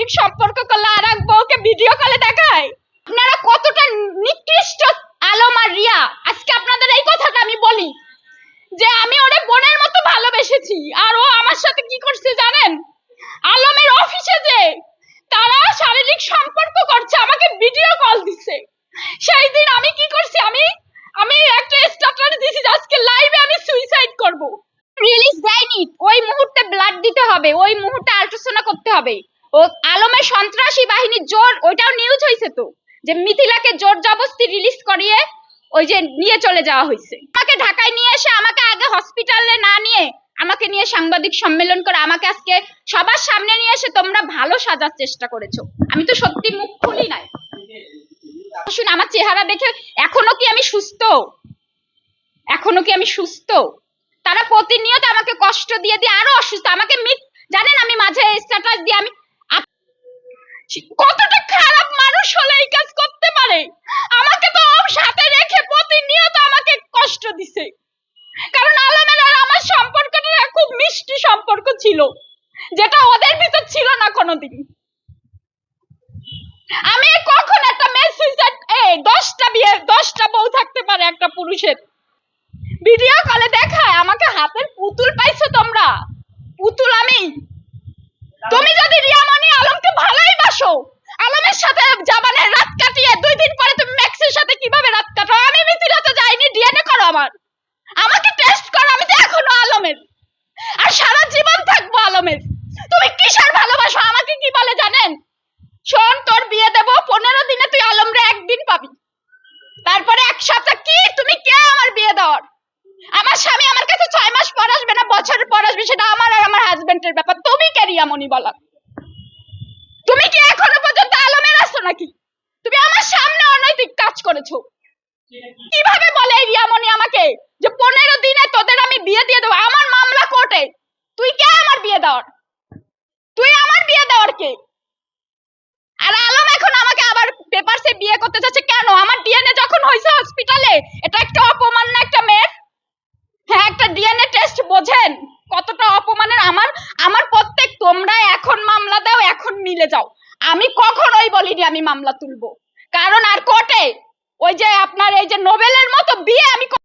শারীরিক সম্পর্ক করলে আর এক বউকে ভিডিও কলে দেখায়? আপনারা কতটা নিকৃষ্ট আলম আর রিয়া? আজকে আপনাদের এই কথাটা আমি বলি, যে আমি ওরে বোনের মতো ভালোবেসেছি। আর ও আমার সাথে কি করছে জানেন? আলমের অফিসে যে তারা শারীরিক সম্পর্ক করছে, আমাকে ভিডিও কল দিছে সেই দিন আমি কি করছি? আমি আমি একটা স্ট্যাটাস দিছি আজকে লাইভে আমি সুইসাইড করব। রিলিজ দেয়নি। ওই মুহূর্তে ব্লাড দিতে হবে। ওই মুহূর্তে আল্ট্রাসাউন্ড করতে হবে। ও আলমের সন্ত্রাসী বাহিনীর জোর, ওইটাও নিউজ হয়েছে তো, যে মিথিলাকে জোর জবস্তি রিলিজ করিয়ে ওই যে নিয়ে চলে যাওয়া হয়েছে আমাকে ঢাকায় নিয়ে এসে, আমাকে আগে হসপিটালে না নিয়ে, আমাকে নিয়ে সাংবাদিক সম্মেলন করে, আমাকে আজকে সবার সামনে নিয়ে এসে তোমরা ভালো সাজার চেষ্টা করেছ। আমি তো সত্যি মুখ খুলি নাই। শুন, আমার চেহারা দেখে এখনও কি আমি সুস্থ? এখনও কি আমি সুস্থ? তারা প্রতিনিয়ত আমাকে কষ্ট দিয়ে দিয়ে আরও অসুস্থ, আমাকে মিথ জানেন আমি মাঝে স্ট্যাটাস দিয়ে আমি আপ- কতটা খারাপ মানুষ হলে এই কাজ করতে পারে আমাকে তো ওর সাথে রেখে প্রতিনিয়ত আমাকে কষ্ট দিছে কারণ আলমের আর আমার সম্পর্কটা খুব মিষ্টি সম্পর্ক ছিল, যেটা ওদের ভিতর ছিল না কোনোদিন। আমি কখন একটা সুইসাইড এই দশটা বিয়ে, দশটা বউ থাকতে পারে একটা পুরুষের। ভিডিও কলে দেখায়, আমাকে হাতের পুতুল পাইছো তোমরা? পুতুল আমি তুমি যদি রিয়ামণি আলমকে ভালোই বাসো আলমের সাথে জাবানের রাত কাটিয়ে দুই দিন পরে তুমি ম্যাক্সের সাথে কীভাবে রাত কাটো আমি মিথিলাতে যাইনি ডিএনএ করো আমার আমাকে টেস্ট করো, আমি তো এখনও আলমের। আর সারা জীবন থাকব আলমের। তুমি কিসের ভালোবাসো? আমাকে কি বলে জানেন? শোন, তোর বিয়ে দেবো, পনেরো দিনে তুই আলমরে একদিন পাবি। তারপরে এক সপ্তাহ কি? তুমি কে আমার বিয়ে দেওয়ার? আমার স্বামী আমার কাছে ছয় মাস পর আসবে না বছর পর আসবে, সেটা আমার আর আমার হাজবেন্ডের ব্যাপার। তুমি কে রিয়ামণি বলা? তুমি কি এখনও পর্যন্ত আলমের আছো নাকি? তুমি আমার সামনে অনৈতিক কাজ করেছ। কীভাবে বলে রিয়ামণি আমাকে যে পনেরো দিনে তোদের আমি বিয়ে দিয়ে দেবো আমার মামলা কোর্টে তুই কে আমার বিয়ে দেওয়ার তুই আমার বিয়ে দেওয়ার কে? আর আলম এখন আমাকে আবার পেপারসে বিয়ে করতে কেন? আমার ডিএনএ যখন হয়েছে হসপিটালে এটা একটা অপমান না একটা মেয়ের হ্যাঁ একটা ডিএনএ টেস্ট বোঝেন কতটা অপমানের? আমার আমার প্রত্যেক তোমরা এখন মামলা দাও, এখন মিলে যাও। আমি কখনোই বলিনি আমি মামলা তুলবো। কারণ আর কোর্টে ওই যে আপনার এই যে নোবেলের মতো বিয়ে আমি